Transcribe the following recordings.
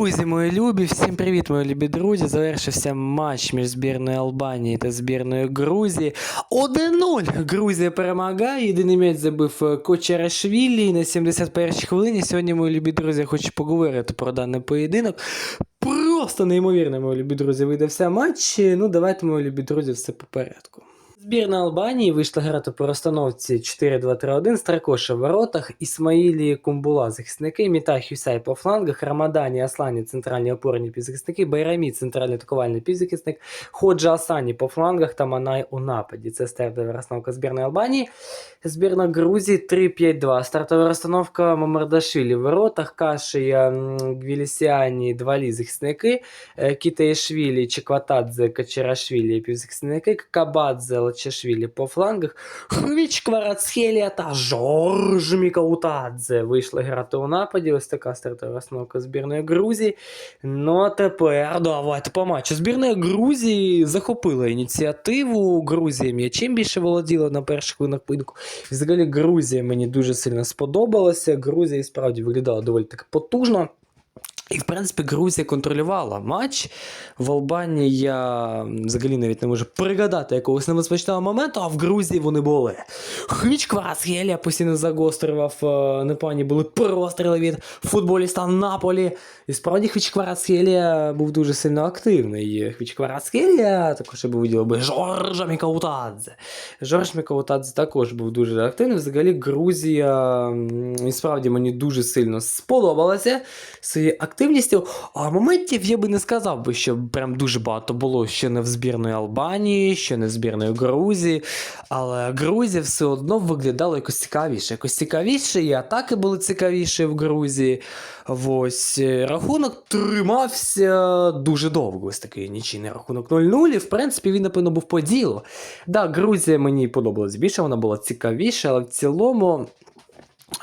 Друзі, мої любі, всім привіт, мої любі друзі. Завершився матч між збірною Албанії та збірною Грузії. 1-0. Грузія перемагає. Єдиний м'яч забив е, Кочерашвілі на 71-й хвилині. Сьогодні, мої любі друзі, я хочу поговорити про даний поєдинок. Просто неймовірно, мої любі друзі, видався матч. Ну, давайте, мої любі друзі, все по порядку. Збірна Албанії вийшла грати по розстановці 4-2-3-1, Стракоша в воротах, Ісмаїлі Кумбула захисники, Міта Хюсай по флангах, Рамадані Аслані центральні опорні півзахисники, Байрамі центральний атакувальний півзахисник, Ходжа Асані по флангах та Манай у нападі. Це стартова розстановка збірної Албанії. Збірна Грузії 3-5-2. Стартова розстановка Мамардашвілі в воротах, Кашія Гвілісіані, Двалі захисники, е, Кітаєшвілі, Чекватадзе, Качерашвілі півзахисники, Кабадзе, Лачашвілі по флангах, Хвіч Кварацхелія та Жорж Мікаутадзе вийшли грати у нападі. Ось така стартова розстановка збірної Грузії. Ну а тепер давайте по матчу. Збірна Грузії захопила ініціативу. Грузія м'ячем більше володіла на перших хвилинах поєдинку. Взагалі Грузія мені дуже сильно сподобалася. Грузія і справді виглядала доволі так потужно. І, в принципі, Грузія контролювала матч. В Албанії я взагалі навіть не можу пригадати якогось небезпечного моменту, а в Грузії вони були. Хвіч Кварацхелія постійно загострював е, непогані були простріли від футболіста Наполі. І справді Хвіч Кварацхелія був дуже сильно активний. Хвіч Кварацхелія також я би виділив би Жоржа Мікаутадзе. Жорж Мікаутадзе також був дуже активний. Взагалі Грузія і справді мені дуже сильно сподобалася своєю активністю. А моментів я би не сказав би, що прям дуже багато було ще не в збірної Албанії, ще не в збірної Грузії. Але Грузія все одно виглядала якось цікавіше. Якось цікавіше, і атаки були цікавіші в Грузії. Ось е, рахунок тримався дуже довго. Ось такий нічийний рахунок 0-0. І в принципі він, напевно, був по ділу. Так, Грузія мені подобалась більше, вона була цікавіша, але в цілому.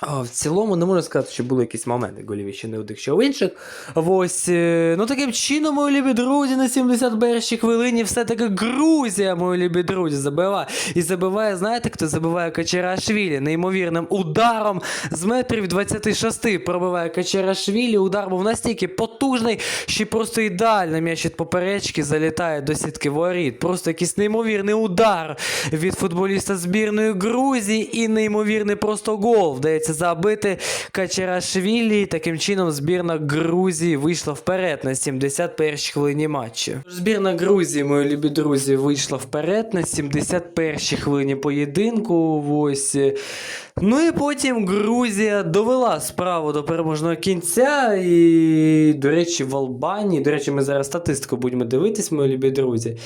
В цілому не можу сказати, що були якісь моменти голіві ще не тих, що в інших. Ось, е, ну таким чином, мої любі друзі, на 71-й хвилині все-таки Грузія, мої любі друзі, забиває. І забиває, знаєте, хто забиває Качерашвілі неймовірним ударом з метрів 26 пробиває Качерашвілі. Удар був настільки потужний, що просто ідеально м'яч від поперечки залітає до сітки воріт. Просто якийсь неймовірний удар від футболіста збірної Грузії і неймовірний просто гол. Вдається забити Качерашвілі. Таким чином збірна Грузії вийшла вперед на 71-й хвилині матчу. Збірна Грузії, мої любі друзі, вийшла вперед на 71-й хвилині поєдинку. Ось. Ну і потім Грузія довела справу до переможного кінця. І, до речі, в Албанії, до речі, ми зараз статистику будемо дивитись, мої любі друзі.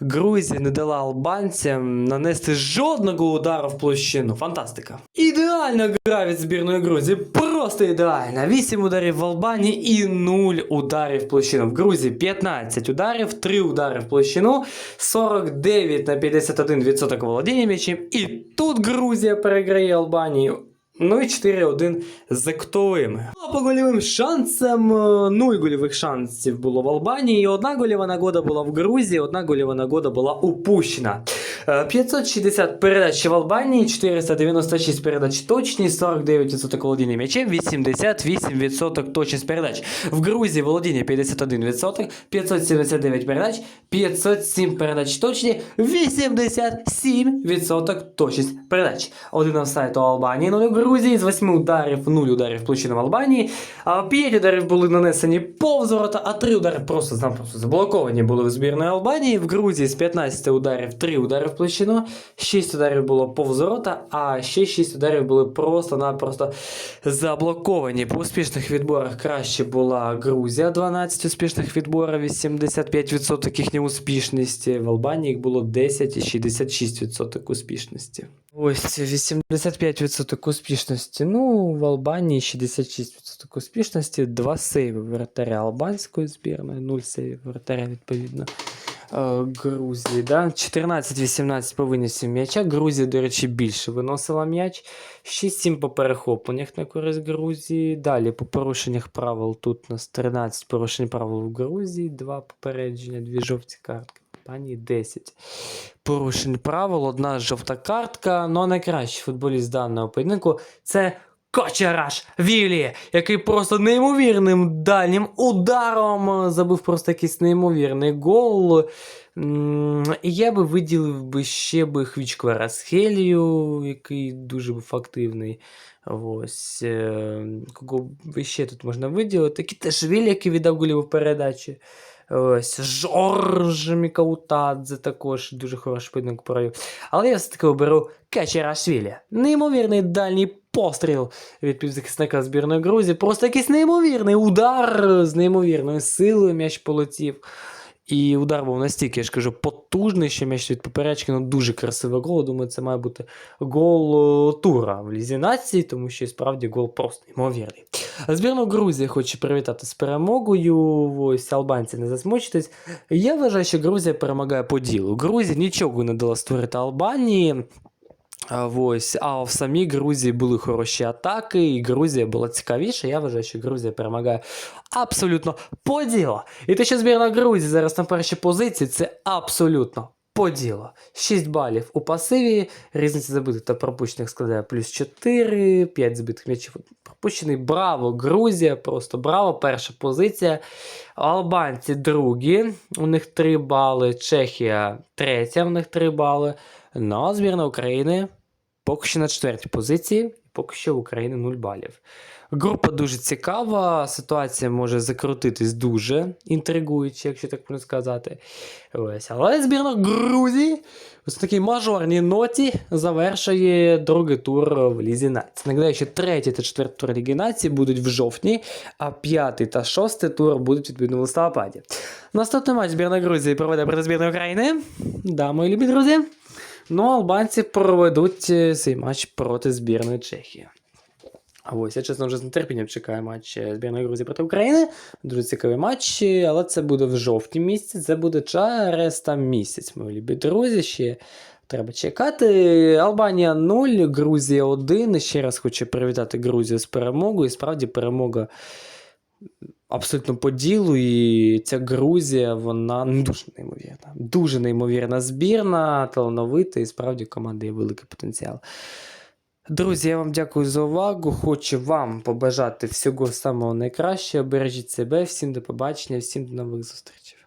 Грузія не дала албанцям нанести жодного удару в площину. Фантастика. Ідеальна гра від збірної Грузії. Просто ідеальна. 8 ударів в Албанії і 0 ударів в площину. В Грузії 15 ударів, 3 удари в площину, 49 на 51% володіння м'ячем. І тут Грузія переграє Албанію. Ну і 4-1 з актовими. А по гольовим шансам е, нуль гольових шансів було в Албанії. Одна гольова нагода була в Грузії, одна гольова нагода була упущена. Е, 560 передач в Албанії, 496 передач точні, 49% володіння м'ячем, 88% точність передач. В Грузії володіння 51%, 579 передач, 507 передач точні, 87% точність передач. Один офсайд у Албанії, 0 в Грузії, з 8 ударів, 0 ударів площини в Албанії, а 5 ударів були нанесені повз ворота, а 3 удари просто, там, просто заблоковані були в збірної Албанії. В Грузії з 15 ударів 3 удари в площину, 6 ударів було повз а ще 6 ударів були просто-напросто заблоковані. По успішних відборах краще була Грузія, 12 успішних відборів, 85% їхньої успішності. В Албанії їх було 10 і 66% успішності. Ось 85% успішності. Ну, в Албанії 66% успішності, 2 сейви вратаря албанської збірної, 0 сейвів вратаря, відповідно. Е, Грузії, да? 14-18 по винесів м'яча. Грузія, до речі, більше виносила м'яч. 6-7 по перехопленнях на користь Грузії. Далі по порушеннях правил тут у нас 13 порушень правил в Грузії, 2 попередження, 2 жовті картки. Пані 10 порушень правил, одна жовта картка. Ну а найкращий футболіст даного поєдинку це Кочерашвілі, який просто неймовірним дальнім ударом е, забив просто якийсь неймовірний гол. І я би виділив би ще би Хвічкварасхелію, який дуже був активний. Ось. е, Кого ще тут можна виділити? Кіташвілі, який віддав голіву передачі. Ось Жорж Мікаутадзе також дуже хороший поєдинок провів. Але я все-таки оберу Качерашвілі. Неймовірний дальній постріл від півзахисника збірної Грузії. Просто якийсь неймовірний удар з неймовірною силою м'яч полетів. І удар був настільки, я ж кажу, потужний, що м'яч від поперечки, ну дуже красивий гол. Думаю, це має бути гол е, тура в Лізі нації, тому що і справді гол просто неймовірний. Збірну Грузії хочу привітати з перемогою. Ось албанці не засмучитесь. Я вважаю, що Грузія перемагає по ділу. Грузія нічого не дала створити Албанії. Ось, а в самій Грузії були хороші атаки, і Грузія була цікавіша. Я вважаю, що Грузія перемагає абсолютно по ділу. І те, що збірна Грузії зараз на першій позиції, це абсолютно по ділу. 6 балів у пасиві, різниця забитих та пропущених складає плюс 4, 5 збитих м'ячів пропущений. Браво, Грузія, просто браво, перша позиція. Албанці другі, у них 3 бали, Чехія третя, у них 3 бали. Ну, а збірна України поки що на четвертій позиції, поки що в Україні 0 балів. Група дуже цікава, ситуація може закрутитись дуже інтригуюче, якщо так можна сказати. Ось. Але збірна Грузії ось такій мажорній ноті завершує другий тур в Лізі Нації. Нагадаю, що третій та четвертий тур Ліги Нації будуть в жовтні, а п'ятий та шостий тур будуть відповідно в листопаді. Наступний матч збірна Грузії проведе проти збірної України. Да, мої любі друзі. Ну, албанці проведуть е, цей матч проти збірної Чехії. А ось я чесно вже з нетерпінням чекаю матч е, збірної Грузії проти України. Дуже цікавий матч, е, але це буде в жовтні місяці, це буде через там місяць, мої любі друзі. Ще треба чекати. Албанія 0, Грузія 1. Ще раз хочу привітати Грузію з перемогою. І справді перемога абсолютно по ділу. І ця Грузія, вона ну, дуже неймовірна. Дуже неймовірна збірна, талановита, і справді команда є великий потенціал. Друзі, я вам дякую за увагу. Хочу вам побажати всього самого найкращого. Бережіть себе, всім до побачення, всім до нових зустрічей.